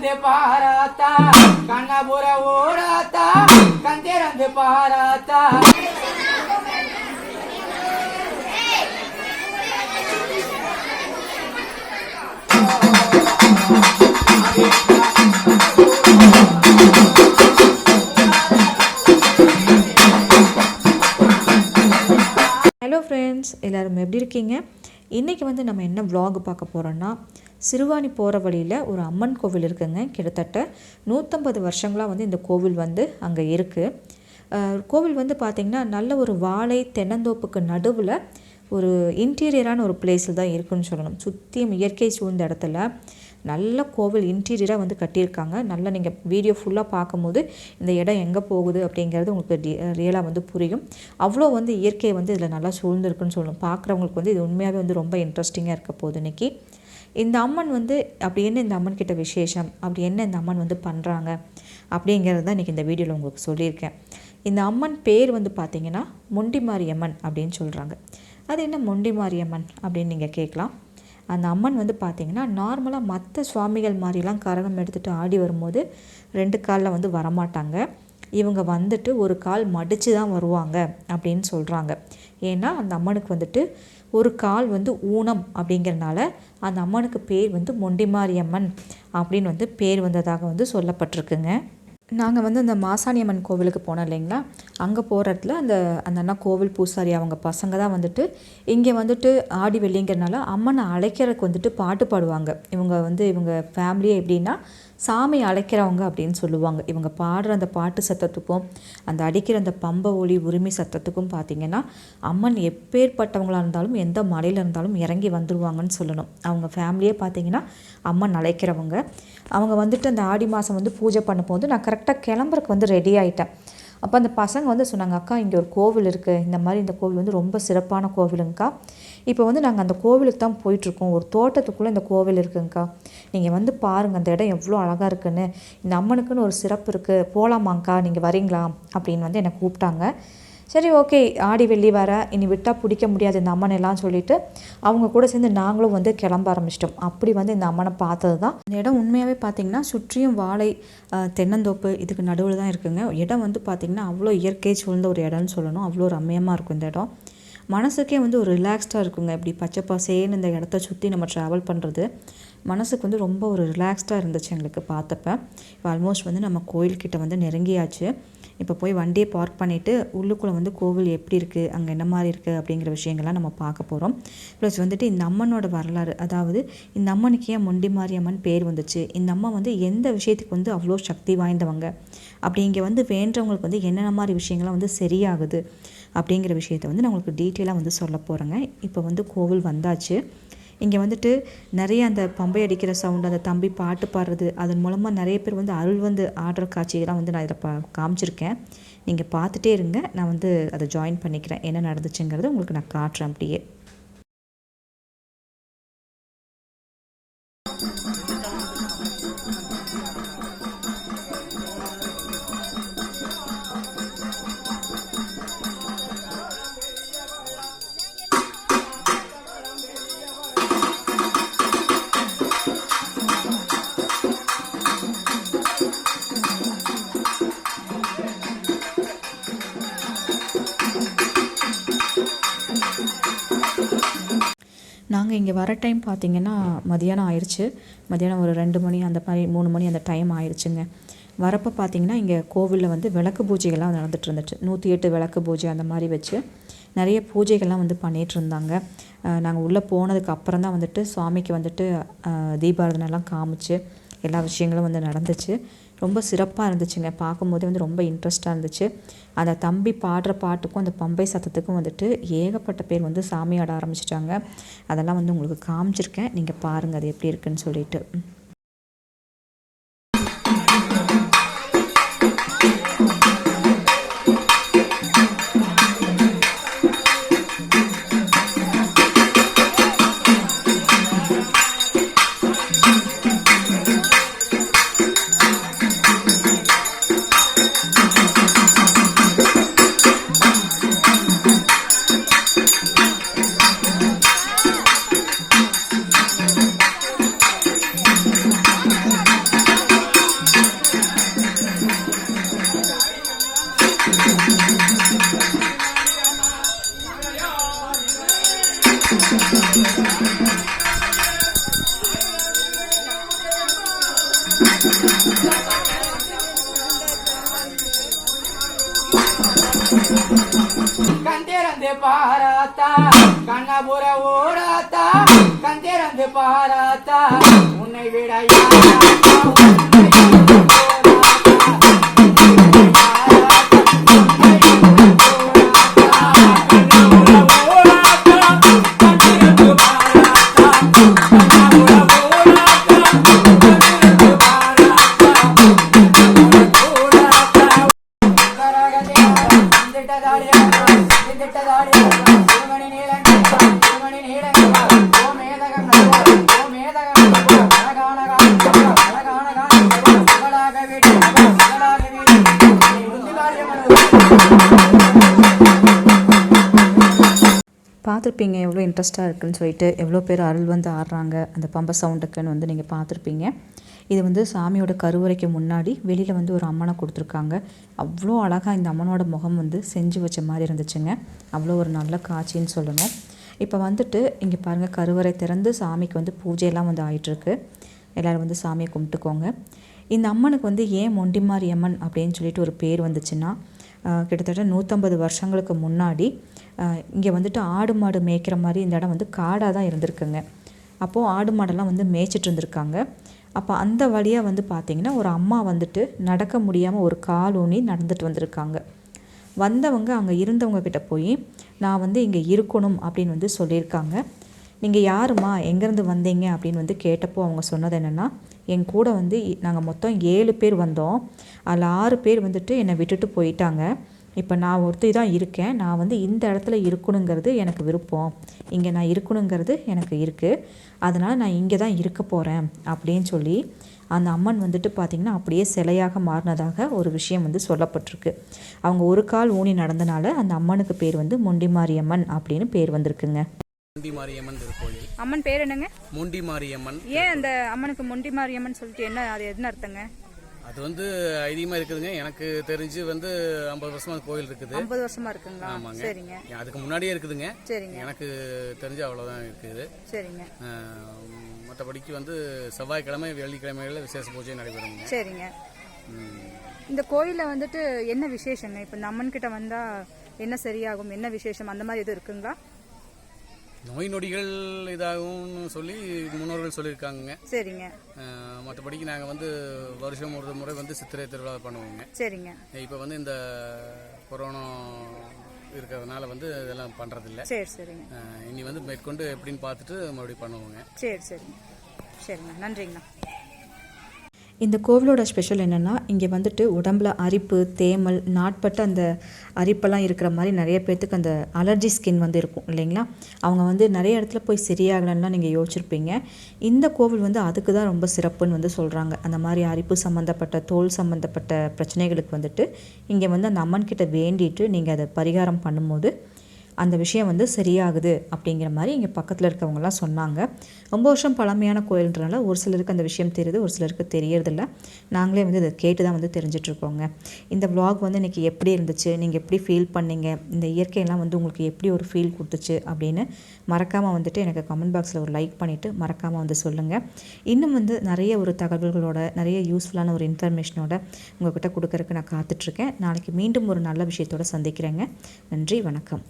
திறந்து பாராத்தா கண்ணபுர ஓடாத்தா கண் திறந்து பாராத்தா. ஹலோ ஃப்ரெண்ட்ஸ் எல்லோரும் எப்படி இருக்கீங்க? இன்றைக்கி வந்து நம்ம என்ன வ்ளாக் பார்க்க போகிறோன்னா சிறுவாணி போகிற வழியில் ஒரு அம்மன் கோவில் இருக்குங்க. கிட்டத்தட்ட நூற்றம்பது வருஷங்களாக வந்து இந்த கோவில் வந்து அங்கே இருக்குது கோவில் வந்து பார்த்திங்கன்னா நல்ல ஒரு வாழை தென்னந்தோப்புக்கு நடுவில் ஒரு இன்டீரியரான ஒரு பிளேஸில் தான் இருக்குன்னு சொல்லணும். சுற்றியும் இயற்கை சூழ்ந்த இடத்துல நல்ல கோவில் இன்டீரியராக வந்து கட்டியிருக்காங்க. நல்லா நீங்கள் வீடியோ ஃபுல்லாக பார்க்கும்போது இந்த இடம் எங்கே போகுது அப்படிங்கிறது உங்களுக்கு ரியலாக வந்து புரியும். அவ்வளோ வந்து இயற்கை வந்து இதில் நல்லா சூழ்ந்துருக்குன்னு சொல்லணும். பார்க்குறவங்களுக்கு வந்து இது உண்மையாகவே வந்து ரொம்ப இன்ட்ரெஸ்டிங்காக இருக்க போகுது இன்னைக்கு. இந்த அம்மன் வந்து அப்படி என்ன இந்த அம்மன் கிட்ட விசேஷம்? அப்படி என்ன இந்த அம்மன் வந்து பண்ணுறாங்க அப்படிங்கிறது தான் இன்றைக்கி இந்த வீடியோவில் உங்களுக்கு சொல்லியிருக்கேன். இந்த அம்மன் பேர் வந்து பார்த்திங்கன்னா முண்டிமாரியம்மன் அப்படின்னு சொல்கிறாங்க அது என்ன முண்டிமாரியம்மன் அப்படின்னு நீங்கள் கேட்கலாம். அந்த அம்மன் வந்து பார்த்திங்கன்னா நார்மலாக மற்ற சுவாமிகள் மாதிரிலாம் கரகம் எடுத்துகிட்டு ஆடி வரும்போது ரெண்டு காலில் வந்து வரமாட்டாங்க. இவங்க வந்துட்டு ஒரு கால் மடித்து தான் வருவாங்க அப்படின்னு சொல்கிறாங்க ஏன்னா அந்த அம்மனுக்கு வந்துட்டு ஒரு கால் வந்து ஊனம் அப்படிங்கிறனால அந்த அம்மனுக்கு பேர் வந்து மொண்டிமாரியம்மன் அப்படின்னு வந்து பேர் வந்ததாக வந்து சொல்லப்பட்டிருக்குங்க. நாங்கள் வந்து அந்த மாசாணியம்மன் கோவிலுக்கு போனோம் இல்லைங்களா? அங்கே போகிற இடத்துல அந்த அந்த அண்ணா கோவில் பூசாரி அவங்க பசங்க தான் வந்துட்டு இங்கே வந்துட்டு ஆடி வெள்ளிங்கிறனால அம்மனை அழைக்கிறதுக்கு வந்துட்டு பாட்டு பாடுவாங்க. இவங்க வந்து இவங்க ஃபேமிலியே எப்படின்னா சாமி அழைக்கிறவங்க அப்படின்னு சொல்லுவாங்க. இவங்க பாடுற அந்த பாட்டு சத்தத்துக்கும் அந்த அடிக்கிற அந்த பம்பை ஒளி உரிமை சத்தத்துக்கும் பார்த்தீங்கன்னா அம்மன் எப்பேற்பட்டவங்களாக இருந்தாலும் எந்த மலையில் இருந்தாலும் இறங்கி வந்துடுவாங்கன்னு சொல்லணும். அவங்க ஃபேமிலியே பார்த்திங்கன்னா அம்மன் அழைக்கிறவங்க. அவங்க வந்துட்டு அந்த ஆடி மாதம் வந்து பூஜை பண்ணும்போது நான் கரெக்டாக கிளம்புறக்கு வந்து ரெடி ஆகிட்டேன் அப்போ அந்த பசங்க வந்து சொன்னாங்க அக்கா இங்கே ஒரு கோவில் இருக்குது இந்த மாதிரி இந்த கோவில் வந்து ரொம்ப சிறப்பான கோவிலுங்கக்கா. இப்போ வந்து நாங்கள் அந்த கோவிலுக்கு தான் போயிட்டுருக்கோம். ஒரு தோட்டத்துக்குள்ளே இந்த கோவில் இருக்குங்கக்கா. நீங்கள் வந்து பாருங்கள் அந்த இடம் எவ்வளோ அழகாக இருக்குன்னு. இந்த அம்மனுக்குன்னு ஒரு சிறப்பு இருக்குது போகலாமாங்க்கா நீங்கள் வரீங்களா? அப்படின்னு வந்து என்னை கூப்பிட்டாங்க. சரி ஓகே ஆடி வெள்ளி வர இனி விட்டால் பிடிக்க முடியாது இந்த அம்மன் எல்லாம் சொல்லிட்டு அவங்க கூட சேர்ந்து நாங்களும் வந்து கிளம்ப ஆரம்பிச்சிட்டோம். அப்படி வந்து இந்த அம்மனை பார்த்தது தான் இந்த இடம் உண்மையாகவே பார்த்தீங்கன்னா சுற்றியும் வாழை தென்னந்தோப்பு இதுக்கு நடுவில் தான் இருக்குங்க. இடம் வந்து பார்த்திங்கன்னா அவ்வளோ இயற்கை சூழ்ந்த ஒரு இடம்னு சொல்லணும். அவ்வளோ ரம்மியமாக இருக்கும் இந்த இடம். மனசுக்கே வந்து ஒரு ரிலாக்ஸ்டாக இருக்குங்க. இப்படி பச்சை பசேன்னு இந்த இடத்த சுற்றி நம்ம ட்ராவல் பண்ணுறது மனசுக்கு வந்து ரொம்ப ஒரு ரிலாக்ஸ்டாக இருந்துச்சு எங்களுக்கு பார்த்தப்ப. இப்போ ஆல்மோஸ்ட் வந்து நம்ம கோயில்கிட்ட வந்து நெருங்கியாச்சு. இப்போ போய் வண்டியை பார்க் பண்ணிவிட்டு உள்ளுக்குள்ளே வந்து கோவில் எப்படி இருக்குது அங்கே என்ன மாதிரி இருக்குது அப்படிங்கிற விஷயங்கள்லாம் நம்ம பார்க்க போகிறோம் ப்ளஸ் வந்துட்டு இந்த அம்மனோட வரலாறு அதாவது இந்த அம்மனுக்கு ஏன் முண்டி மாரியம்மன் பேர் வந்துச்சு இந்த அம்மா வந்து எந்த விஷயத்துக்கு வந்து அவ்வளோ சக்தி வாய்ந்தவங்க அப்படி இங்கே வந்து வேண்டவங்களுக்கு வந்து என்னென்ன மாதிரி விஷயங்கள்லாம் வந்து சரியாகுது அப்படிங்கிற விஷயத்த வந்து நான் உங்களுக்கு டீட்டெயிலாக வந்து சொல்ல போகிறேங்க இப்போ வந்து கோவில் வந்தாச்சு. இங்கே வந்துட்டு நிறைய அந்த பம்பை அடிக்கிற சவுண்டு அந்த தம்பி பாட்டு பாடுறது அதன் மூலமாக நிறைய பேர் வந்து அருள் வந்து ஆடுற காட்சியெல்லாம் வந்து நான் இதில் பா காமிச்சிருக்கேன். நீங்கள் பார்த்துட்டே இருங்க. நான் வந்து அதை ஜாயின் பண்ணிக்கிறேன். என்ன நடந்துச்சுங்கிறத உங்களுக்கு நான் காட்டுறேன் அப்படியே. நாங்கள் இங்கே வர டைம் பார்த்தீங்கன்னா மதியானம் ஆயிடுச்சு மதியானம் ஒரு ரெண்டு மணி அந்த மாதிரி மூணு மணி அந்த டைம் ஆயிடுச்சுங்க வரப்போ பார்த்தீங்கன்னா இங்கே கோவிலில் வந்து விளக்கு பூஜைகள்லாம் நடந்துட்டு இருந்துச்சு. நூற்றி எட்டு விளக்கு பூஜை அந்த மாதிரி வச்சு நிறைய பூஜைகள்லாம் வந்து பண்ணிகிட்டு இருந்தாங்க. நாங்கள் உள்ளே போனதுக்கு அப்புறம் தான் வந்துட்டு சுவாமிக்கு வந்துட்டு அஹ், காமிச்சு எல்லா விஷயங்களும் வந்து நடந்துச்சு. ரொம்ப சிறப்பாக இருந்துச்சுங்க. பார்க்கும்போதே வந்து ரொம்ப இன்ட்ரெஸ்ட்டாக இருந்துச்சு. அந்த தம்பி பாடுற பாட்டுக்கும் அந்த பம்பை சத்தத்துக்கும் வந்துட்டு ஏகப்பட்ட பேர் வந்து சாமி ஆட ஆரம்பிச்சிட்டாங்க. அதெல்லாம் வந்து உங்களுக்கு காமிச்சிருக்கேன். நீங்கள் பாருங்கள் அது எப்படி இருக்குன்னு சொல்லிட்டு. ಕಂದಿರಂದೆ ಪಾರಾತ ಕಣ್ಣಪುರ ಓಡಾತ ಕಂದಿರಂದೆ ಪಾರಾತ ಉನ್னை விட பார்த்துருப்பீங்க எவ்வளோ இன்ட்ரெஸ்ட்டாக இருக்குன்னு சொல்லிட்டு எவ்வளோ பேர் அருள் வந்து ஆடுறாங்க அந்த பம்ப சவுண்டுக்குன்னு வந்து நீங்கள் பார்த்துருப்பீங்க. இது வந்து சாமியோட கருவறைக்கு முன்னாடி வெளியில் வந்து ஒரு அம்மனை கொடுத்துருக்காங்க. அவ்வளோ அழகாக இந்த அம்மனோட முகம் வந்து செஞ்சு வச்ச மாதிரி இருந்துச்சுங்க. அவ்வளோ ஒரு நல்ல காட்சின்னு சொல்லணும். இப்போ வந்துட்டு இங்கே பாருங்கள் கருவறை திறந்து சாமிக்கு வந்து பூஜையெல்லாம் வந்து ஆகிட்டுருக்கு எல்லோரும் வந்து சாமியை கும்பிட்டுக்கோங்க. இந்த அம்மனுக்கு வந்து ஏன் மொண்டிமாரி அம்மன் அப்படின்னு சொல்லிட்டு ஒரு பேர் வந்துச்சுன்னா கிட்டத்தட்ட நூற்றம்பது வருஷங்களுக்கு முன்னாடி இங்கே வந்துட்டு ஆடு மாடு மேய்க்கிற மாதிரி இந்த இடம் வந்து காடாக தான் இருந்திருக்குங்க. அப்போது ஆடு மாடெல்லாம் வந்து மேய்ச்சிட்டு இருந்திருக்காங்க. அப்போ அந்த வழியாக வந்து பார்த்திங்கன்னா ஒரு அம்மா வந்துட்டு நடக்க முடியாமல் ஒரு கால் ஊனி நடந்துட்டு வந்திருக்காங்க. வந்தவங்க அங்கே இருந்தவங்க கிட்ட போய் நான் வந்து இங்கே இருக்கணும் அப்படின்னு வந்து சொல்லியிருக்காங்க. நீங்கள் யாரும்மா? எங்கேருந்து வந்தீங்க? அப்படின்னு வந்து கேட்டப்போ அவங்க சொன்னது என்னென்னா என் கூட வந்து நாங்கள் மொத்தம் ஏழு பேர் வந்தோம். அதில் ஆறு பேர் வந்துட்டு என்னை விட்டுட்டு போயிட்டாங்க. இப்போ நான் ஒருத்தி தான் இருக்கேன். நான் வந்து இந்த இடத்துல இருக்கணுங்கிறது எனக்கு விருப்பம். இங்கே நான் இருக்கணுங்கிறது எனக்கு இருக்குது அதனால் நான் இங்கே தான் இருக்க போகிறேன் அப்படின்னு சொல்லி அந்த அம்மன் வந்துட்டு பார்த்திங்கன்னா அப்படியே சிலையாக மாறினதாக ஒரு விஷயம் வந்து சொல்லப்பட்டிருக்கு. அவங்க ஒரு கால் ஊனி நடந்தனால அந்த அம்மனுக்கு பேர் வந்து முண்டிமாரியம்மன் அப்படின்னு பேர் வந்திருக்குங்க. முண்டி மாரியம்மன் திருக்கோயில். அம்மன் பேர் என்னங்க? முண்டி மாரியம்மன் ஏன் அந்த அம்மனுக்கு மொண்டி மாரியம்மன் சொல்லிட்டு என்ன அது என்ன அர்த்தங்க? அது வந்து ஐதீகமா இருக்குதுங்க. எனக்கு தெரிஞ்சு வந்து ஐம்பது வருஷமா கோயில் இருக்குது. ஐம்பது வருஷமா இருக்குங்களா? ஆமாங்க. சரிங்க. அதுக்கு முன்னாடியே இருக்குதுங்க. சரிங்க. எனக்கு தெரிஞ்சு அவ்வளவுதான் இருக்குது. சரிங்க. மற்றபடிக்கு வந்து செவ்வாய்க்கிழமை வெள்ளிக்கிழமைகளில் விசேஷ பூஜை நடைபெறுங்க. சரிங்க. இந்த கோயில்ல வந்துட்டு என்ன விசேஷங்க? இப்போ இந்த அம்மன் கிட்ட வந்தா என்ன சரியாகும்? என்ன விசேஷம்? அந்த மாதிரி எதுவும் இருக்குங்களா? நோய் நொடிகள் இதாகும்னு சொல்லி முன்னோர்கள் சொல்லியிருக்காங்க சரிங்க. மற்றபடிக்கு நாங்கள் வந்து வருஷம் ஒரு முறை வந்து சித்திரை திருவிழா பண்ணுவோங்க. சரிங்க. இப்போ வந்து இந்த கொரோனா இருக்கிறதுனால வந்து இதெல்லாம் பண்ணுறதில்ல சரி சரிங்க. இனி வந்து மேற்கொண்டு எப்படின்னு பார்த்துட்டு மறுபடியும் பண்ணுவோங்க. சரி சரிங்க. சரிங்க. நன்றிங்கண்ணா. இந்த கோவிலோட ஸ்பெஷல் என்னென்னா இங்கே வந்துட்டு உடம்புல அரிப்பு தேமல் நாட்பட்ட அந்த அரிப்பெல்லாம் இருக்கிற மாதிரி நிறைய பேர்த்துக்கு அந்த அலர்ஜி ஸ்கின் வந்து இருக்கும் இல்லைங்களா? அவங்க வந்து நிறைய இடத்துல போய் சரியாகலன்னா நீங்கள் யோசிச்சிருப்பீங்க. இந்த கோவில் வந்து அதுக்கு தான் ரொம்ப சிறப்புன்னு வந்து சொல்கிறாங்க அந்த மாதிரி அரிப்பு சம்மந்தப்பட்ட தோல் சம்மந்தப்பட்ட பிரச்சனைகளுக்கு வந்துட்டு இங்கே வந்து அந்த அம்மன் கிட்ட வேண்டிட்டு நீங்கள் அதை பரிகாரம் பண்ணும்போது அந்த விஷயம் வந்து சரியாகுது அப்படிங்கிற மாதிரி இங்கே பக்கத்தில் இருக்கவங்கலாம் சொன்னாங்க. ரொம்ப வருஷம் பழமையான கோயில்ன்றனால ஒரு சிலருக்கு அந்த விஷயம் தெரியுது ஒரு சிலருக்கு தெரியறதில்ல. நாங்களே வந்து இதை கேட்டு தான் வந்து தெரிஞ்சிட்ருக்கோங்க. இந்த vlog வந்து இன்றைக்கி எப்படி இருந்துச்சு நீங்கள் எப்படி ஃபீல் பண்ணீங்க இந்த இயற்கையெல்லாம் வந்து உங்களுக்கு எப்படி ஒரு ஃபீல் கொடுத்துச்சு அப்படின்னு மறக்காமல் வந்துட்டு எனக்கு கமெண்ட் பாக்ஸில் ஒரு லைக் பண்ணிவிட்டு மறக்காமல் வந்து சொல்லுங்கள் இன்னும் வந்து நிறைய ஒரு தகவல்களோட நிறைய யூஸ்ஃபுல்லான ஒரு இன்ஃபர்மேஷனோட உங்கள்கிட்ட கொடுக்கறக்கு நான் காத்துட்ருக்கேன். நாளைக்கு மீண்டும் ஒரு நல்ல விஷயத்தோட சந்திக்கிறேங்க. நன்றி வணக்கம்.